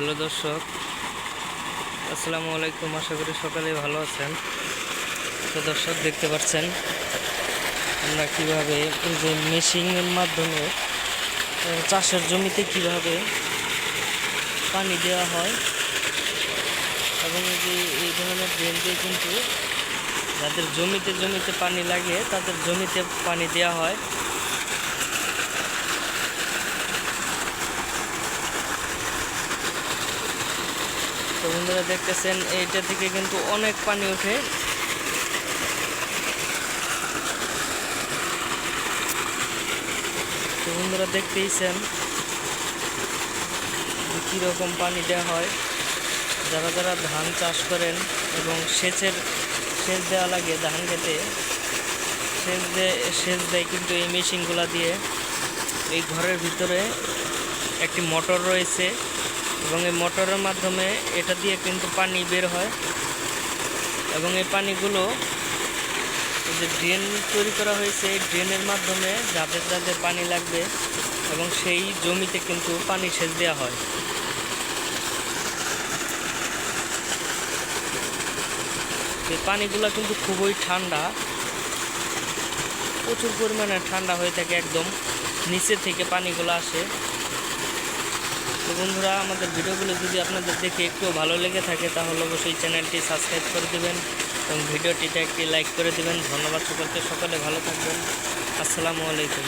Hello দর্শক, আসসালামু আলাইকুম, আশা করি সকালে ভালো আছেন। তো দর্শক, দেখতে পাচ্ছেন আমরা কীভাবে এই যে মেশিনের মাধ্যমে চাষের জমিতে কীভাবে পানি দেওয়া হয় এবং এই যে এই ধরনের ড্রেন কিন্তু যাদের জমিতে জমিতে পানি লাগে, তাদের জমিতে পানি দেওয়া হয়। বন্ধুরা দেখতেছেন, এইটা থেকে কিন্তু অনেক পানি ওঠে। তো বন্ধুরা দেখতেইছেন কীরকম পানি দেওয়া হয়। যারা যারা ধান চাষ করেন এবং সেচের, সেচ দেওয়া লাগে ধান খেতে, সেচ দেয় সেচ দেয় কিন্তু এই মেশিনগুলো দিয়ে। এই ঘরের ভিতরে একটি মোটর রয়েছে। এবং এই মোটরের মাধ্যমে এটা দিয়ে কিন্তু পানি বের হয়। এবং এই পানিগুলো যে ড্রেন তৈরি করা হয়েছে, এই ড্রেনের মাধ্যমে যাদের যাদের পানি লাগবে এবং সেই জমিতে কিন্তু পানি সেচ দেওয়া হয়। এই পানিগুলো কিন্তু খুবই ঠান্ডা, প্রচুর পরিমাণে ঠান্ডা হয়ে থাকে একদম। নিচে থেকে পানিগুলো আসে। বন্ধুরা, আমাদের ভিডিওগুলো যদি আপনাদের দেখে একটু ভালো লেগে থাকে, তাহলে অবশ্যই চ্যানেলটি সাবস্ক্রাইব করে দেবেন এবং ভিডিওটিতে একটি লাইক করে দেবেন। ধন্যবাদ সকলকে। সকলে ভালো থাকবেন। আসসালামু আলাইকুম।